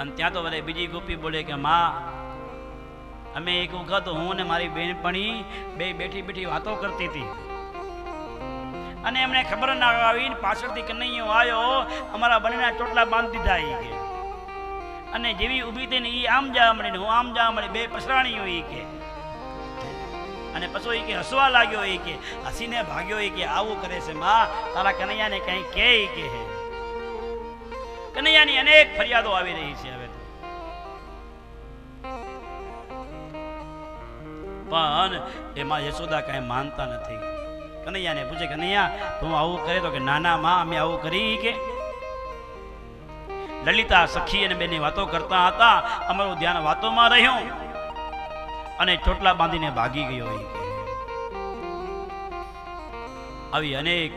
અને ત્યાં તો વળી બીજી ગોપી બોલે કે, માં, અમે એક વખત હું ને મારી બહેનપણી બે બેઠી બેઠી વાતો કરતી હતી. અને એમને ખબર ના આવીને પાછળથી કનૈયો આવ્યો, અમારા બંનેના ચોટલા બાંધી દીધા એ કે. અને જેવી ઊભી થઈને એ આમ જવા મળી હું આમ જવા મળી બે પસરાણીઓ એ કે. અને પછી એ કે, હસવા લાગ્યો એ કે, હસીને ભાગ્યો એ કે, આવું કરે છે, માં, તારા કનૈયાને કંઈ કે કે. હે કનૈયાની અનેક ફરિયાદો આવી રહી છે હવે પણ એમાં યશોદા કાંઈ માનતા નથી. કનૈયાને પૂછે, કનૈયા, તું આવું કરે તો કે નાના માં, અમે આવું કરી કે? લલિતા સખી અને બેની વાતો કરતા હતા, અમારું ધ્યાન વાતોમાં રહ્યું. અને ચોટલા બાંધીને ભાગી ગયો આવી અનેક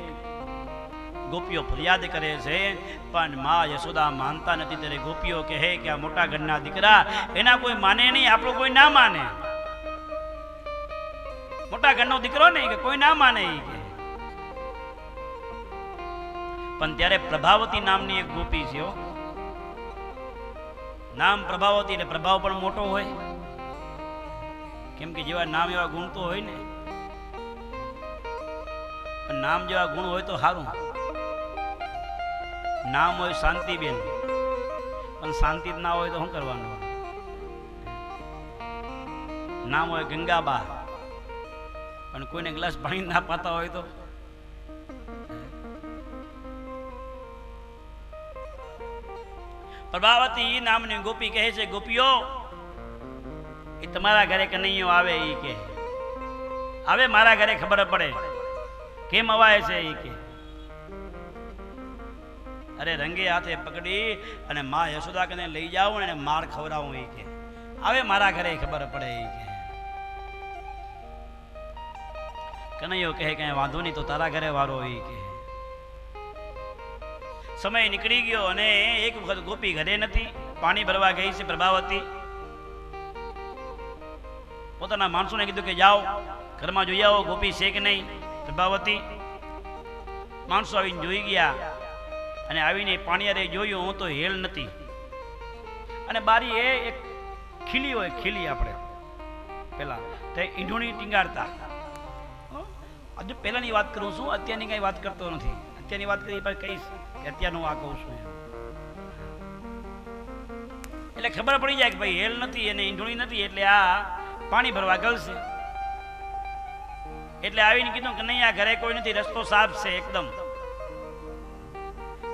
ગોપીઓ ફરિયાદ કરે છે, પણ મા યશોદા માનતા નથી. ત્યારે ગોપીઓ કહે કે આ મોટા ઘરના દીકરા, એના કોઈ માને નહીં, આપણો કોઈ ના માને. મોટા ઘરનો દીકરો નહીં કે કોઈ ના માને કે. પણ ત્યારે પ્રભાવતી નામની એક ગોપી છે નામ પ્રભાવતી એટલે પ્રભાવ પણ મોટો હોય. કેમ કે જેવા નામ એવા ગુણ તો હોય ને. નામ જેવા ગુણ હોય તો સારું નામ હોય શાંતિબેન. પણ શાંતિ જ ના હોય તો શું કરવાનું? નામ હોય ગંગાબા. પણ કોઈને ગ્લાસ પાણી ના પાતા હોય તો? પ્રભાવતી નામની ગોપી કહે છે, ગોપીઓ, એ તમારા ઘરે કનૈયો આવે એ કે. આવે મારા ઘરે ખબર પડે. કેમ અવાય છે એ કે? અરે રંગે હાથે પકડી અને મા યશોદા કને લઈ જાઉં અને માર ખવડાવું એ કે. આવે મારા ઘરે ખબર પડે એ કે. કનૈયો કહે કે વાંધો નહીં તો તારા ઘરે વારો એ કે. સમય નીકળી ગયો અને એક વખત ગોપી ઘરે નથી, પાણી ભરવા ગઈ છે પ્રભાવતી. પોતાના માણસોને કીધું કે જાઓ, ઘરમાં જોઈ આવો, ગોપી છે કે નહીં? પ્રભાવતી. માણસો આવીને જોઈ ગયા. અને આવીને પાણિયારે જોયું, હું તો હેલ નથી. અને બારી એ એક ખીલી હોય, ખીલી આપણે. પેલા, તે ઈંઢોણી ટીંગાડતા? હજુ પહેલાની વાત કરું છું, અત્યારની કંઈ વાત કરતો નથી. અત્યારની વાત કરી પણ કહીશ કે અત્યારનું આ કહું છું એટલે ખબર પડી જાય કે ભાઈ હેલ નથી અને ઈંઢોણી નથી, એટલે આ પાણી ભરવા ગલશે. એટલે આવીને કીધું કે નહીં, આ ઘરે કોઈ નથી, રસ્તો સાફ છે, એકદમ.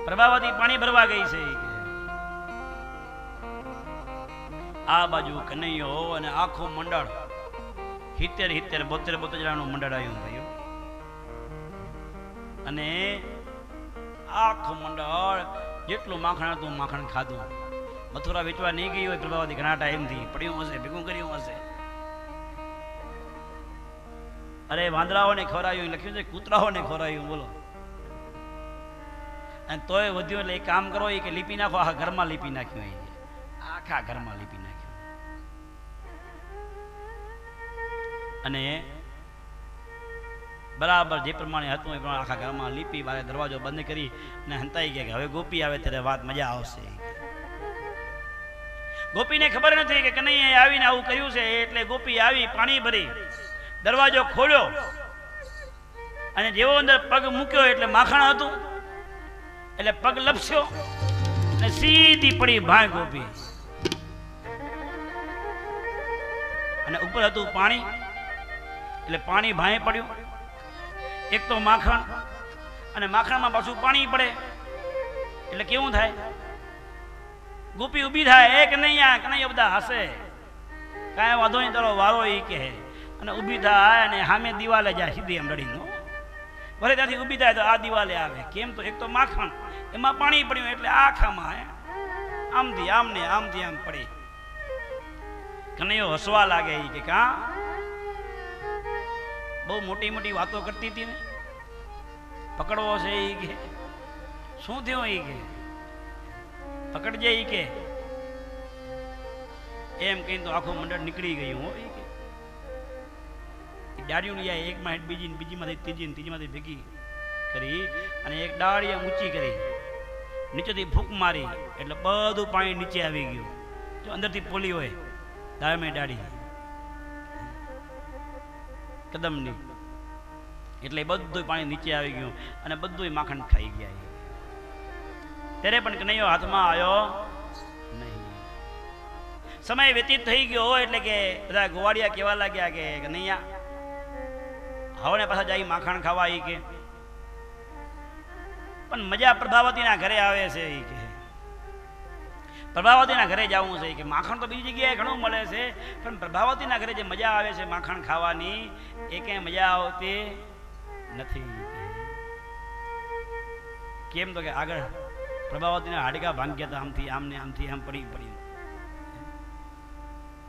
પ્રભાવતી પાણી ભરવા ગઈ છે. આ બાજુ કનૈયો અને આખું મંડળ હિતેર હિત્તેર બોતેર બોતેર જણાનું મંડળ આવ્યું ભાઈઓ. અને આખું મંડળ જેટલું માખણ હતું માખણ ખાધું. મથુરા વેચવા નહીં ગઈ હોય પ્રભાવતી ઘણા ટાઈમથી પડ્યું હશે, ભેગું કર્યું હશે. અરે વાંદરાઓને ખવરાયું લખ્યું છે, કૂતરાઓને ખવરાયું બોલો. અને તોય વધ્યું એટલે એક કામ કરો એ કે લીપી નાખો, આખા ઘરમાં લીપી નાખ્યું એ આખા ઘરમાં લીપી નાખ્યું. અને બરાબર જે પ્રમાણે હતું એ પ્રમાણે આખા ઘરમાં લીપી, બારે દરવાજો બંધ કરી અને હંતાઈ ગયા કે હવે ગોપી આવે ત્યારે વાત મજા આવશે. ગોપીને ખબર નથી કે કનૈયાએ આવીને આવું કર્યું છે, એટલે ગોપી આવી, પાણી ભરી, દરવાજો ખોલ્યો અને જેવો અંદર પગ મૂક્યો એટલે માખણ હતું. એટલે પગ લપસ્યો અને સીધી પડી ભાઈ ગોપી અને ઉપર હતું પાણી, એટલે પાણી ભાંય પડ્યું. એક તો માખણ, અને માખણમાં પાછું પાણી પડે. એટલે કેવું થાય? ગોપી ઊભી થાય એક નહીં આ કનૈયા બધા હસે. કાંઈ વાંધો નહીં, તારો વારો એ કહે. અને ઊભી થાય અને સામે દિવાલે જાય સીધી એમ રડીને ભલે ત્યાંથી ઊભી થાય તો આ દિવાલે આવે. કેમ તો એક તો માખણ એમાં પાણી પડ્યું એટલે આખામાં હે. આમથી આમ ને આમથી આમ પડી. કનૈયો હસવા લાગે એ કે કા બહુ મોટી મોટી વાતો કરતી હતી ને. પકડવો છે એ કે. શું થયું એ કે? પકડજે એ કે. એમ કહીને તો આખું મંડળ નીકળી ગયું હો ઈ કે. ડાળીઓ લઈ એક માં બીજી ને બીજીમાંથી ત્રીજી ને ત્રીજીમાંથી ભેગી કરી અને એક ડાળી આમ ઊંચી કરી. નીચેથી ફૂંક મારી, એટલે બધું પાણી નીચે આવી ગયું. જો અંદરથી પોલી હોય, દાળમે ડાળી. કદમની. એટલે બધું પાણી નીચે આવી ગયું અને બધું માખણ ખાઈ ગયા. ત્યારે પણ કનૈયો હાથમાં આવ્યો નહીં. સમય વ્યતીત થઈ ગયો એટલે કે બધા ગોવાડિયા કહેવા લાગ્યા કે કનૈયા હવે પાછા જાય માખણ ખાવા આવી કે. પણ મજા પ્રભાવતીના ઘરે આવે છે એ કે. પ્રભાવતીના ઘરે જવું છે કે. માખણ તો બીજી જગ્યાએ ઘણું મળે છે, પણ પ્રભાવતીના ઘરે જે મજા આવે છે માખણ ખાવાની, એ ક્યાંય મજા આવતી નથી કેમ તો કે આગળ પ્રભાવતીના હાડકા ભાંગ્યા હતા આમથી આમને આમથી આમ પડી પડી.